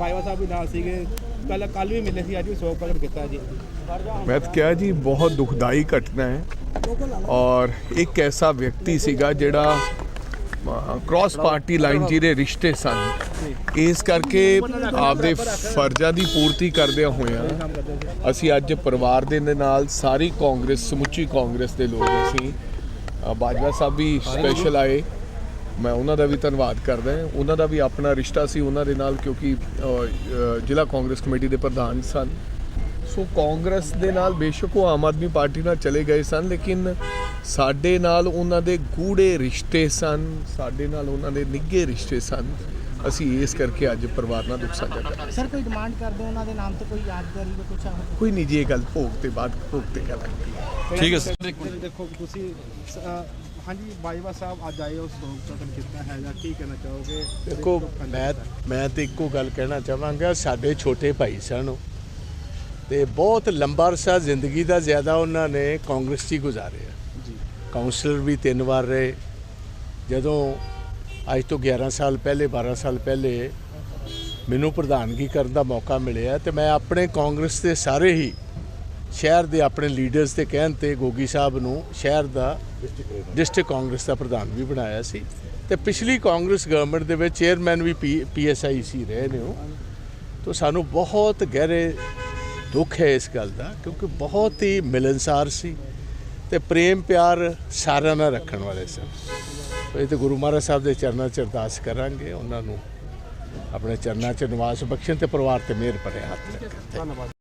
ਬਾਈਵਾ ਸਾਹਿਬ ਵੀ ਨਾਲ ਸੀਗੇ। ਕੱਲ ਕੱਲ ਵੀ ਮਿਲੇ ਸੀ, ਅੱਜ ਵੀ ਸੋਗ ਪ੍ਰਗਟ ਕੀਤਾ ਜੀ। ਮੈਂ ਤਾਂ ਕਿਹਾ ਜੀ, ਬਹੁਤ ਦੁਖਦਾਈ ਘਟਨਾ ਹੈ ਔਰ ਇੱਕ ਐਸਾ ਵਿਅਕਤੀ ਸੀਗਾ ਜਿਹੜਾ ਕ੍ਰਾਸ ਪਾਰਟੀ ਲਾਈਨ ਜਿਹਦੇ ਰਿਸ਼ਤੇ ਸਨ। ਇਸ ਕਰਕੇ ਆਪਦੇ ਫਰਜ਼ਾਂ ਦੀ ਪੂਰਤੀ ਕਰਦਿਆਂ ਹੋਇਆਂ ਅਸੀਂ ਅੱਜ ਪਰਿਵਾਰ ਦੇ ਨਾਲ ਸਾਰੀ ਕਾਂਗਰਸ, ਸਮੁੱਚੀ ਕਾਂਗਰਸ ਦੇ ਲੋਕ ਅਸੀਂ ਬਾਜਵਾ ਸਾਹਿਬ ਵੀ ਸਪੈਸ਼ਲ ਆਏ। ਮੈਂ ਉਹਨਾਂ ਦਾ ਵੀ ਧੰਨਵਾਦ ਕਰਦਾ ਹਾਂ। ਉਹਨਾਂ ਦਾ ਵੀ ਆਪਣਾ ਰਿਸ਼ਤਾ ਸੀ ਉਹਨਾਂ ਦੇ ਨਾਲ ਕਿਉਂਕਿ ਜ਼ਿਲ੍ਹਾ ਕਾਂਗਰਸ ਕਮੇਟੀ ਦੇ ਪ੍ਰਧਾਨ ਸਨ। ਸੋ ਕਾਂਗਰਸ ਦੇ ਨਾਲ ਬੇਸ਼ੱਕ ਉਹ ਆਮ ਆਦਮੀ ਪਾਰਟੀ ਨਾਲ ਚਲੇ ਗਏ ਸਨ ਲੇਕਿਨ ਸਾਡੇ ਨਾਲ ਉਹਨਾਂ ਦੇ ਗੂੜੇ ਰਿਸ਼ਤੇ ਸਨ ਸਾਡੇ ਨਾਲ ਉਹਨਾਂ ਦੇ ਨਿੱਘੇ ਰਿਸ਼ਤੇ ਸਨ। ਅਸੀਂ ਇਸ ਕਰਕੇ ਅੱਜ ਪਰਿਵਾਰ ਨਾਲ ਦੁੱਖ ਸਾਂਝਾ ਕਰ ਰਹੇ ਹਾਂ। ਸਰ ਕੋਈ ਡਿਮਾਂਡ ਕਰਦੇ ਉਹਨਾਂ ਦੇ ਨਾਮ ਤੇ ਕੋਈ ਯਾਦਗਾਰੀ ਜਾਂ ਕੁਛ ਕੋਈ ਨਹੀਂ ਜੀ ਇਹ ਗੱਲ ਭੋਗ ਤੇ ਬਾਅਦ ਭੋਗ ਤੇ ਕਰਾਂਗੇ ਠੀਕ ਹੈ ਸਰ। ਦੇਖੋ ਤੁਸੀਂ ਹਾਂਜੀ ਬਾਈਵਾ ਸਾਹਿਬ ਅੱਜ ਆਏ ਸੋਗ ਪ੍ਰਗਟ ਕੀਤਾ ਹੈ ਜਾਂ ਕੀ ਕਹਿਣਾ ਚਾਹੋਗੇ? ਦੇਖੋ ਮੈਂ ਮੈਂ ਤੇ ਇੱਕੋ ਗੱਲ ਕਹਿਣਾ ਚਾਹਾਂਗਾ ਸਾਡੇ ਛੋਟੇ ਭਾਈ ਸਨ ਤੇ ਬਹੁਤ ਲੰਬਾ ਅਰਸਾ ਜ਼ਿੰਦਗੀ ਦਾ ਜ਼ਿਆਦਾ ਉਹਨਾਂ ਨੇ ਕਾਂਗਰਸ 'ਚ ਹੀ ਗੁਜ਼ਾਰਿਆ ਜੀ। ਕਾਉਂਸਲਰ ਵੀ ਤਿੰਨ ਵਾਰ ਰਹੇ। ਜਦੋਂ ਅੱਜ ਤੋਂ 11 ਸਾਲ ਪਹਿਲੇ 12 ਸਾਲ ਪਹਿਲੇ ਮੈਨੂੰ ਪ੍ਰਧਾਨਗੀ ਕਰਨ ਦਾ ਮੌਕਾ ਮਿਲਿਆ ਤੇ ਮੈਂ ਆਪਣੇ ਕਾਂਗਰਸ ਦੇ ਸਾਰੇ ਹੀ ਸ਼ਹਿਰ ਦੇ ਆਪਣੇ ਲੀਡਰਸ ਦੇ ਕਹਿਣ ਤੇ ਗੋਗੀ ਸਾਹਿਬ ਨੂੰ ਸ਼ਹਿਰ ਦਾ ਡਿਸਟ੍ਰਿਕਟ ਕਾਂਗਰਸ ਦਾ ਪ੍ਰਧਾਨ ਵੀ ਬਣਾਇਆ ਸੀ ਤੇ ਪਿਛਲੀ ਕਾਂਗਰਸ ਗਵਰਨਮੈਂਟ ਦੇ ਵਿੱਚ ਚੇਅਰਮੈਨ ਵੀ ਪੀਐਸਆਈ ਸੀ ਰਹੇ ਨੇ ਉਹ। ਤੋ ਸਾਨੂੰ ਬਹੁਤ ਗਹਿਰੇ ਦੁੱਖ ਹੈ ਇਸ ਗੱਲ ਦਾ, ਕਿਉਂਕਿ ਬਹੁਤ ਹੀ ਮਿਲਨਸਾਰ ਸੀ ਤੇ ਪ੍ਰੇਮ ਪਿਆਰ ਸਾਰਿਆਂ ਨਾਲ ਰੱਖਣ ਵਾਲੇ ਸਨ। ਇਹ ਤੇ ਗੁਰੂ ਮਹਾਰਾਜ ਸਾਹਿਬ ਦੇ ਚਰਨਾਂ 'ਚ ਅਰਦਾਸ ਕਰਾਂਗੇ, ਉਹਨਾਂ ਨੂੰ ਆਪਣੇ ਚਰਨਾਂ 'ਚ ਨਿਵਾਸ ਬਖਸ਼ਣ ਤੇ ਪਰਿਵਾਰ ਤੇ ਮਿਹਰ ਭਰੇ ਹੱਥ ਰੱਖਣ। ਧੰਨਵਾਦ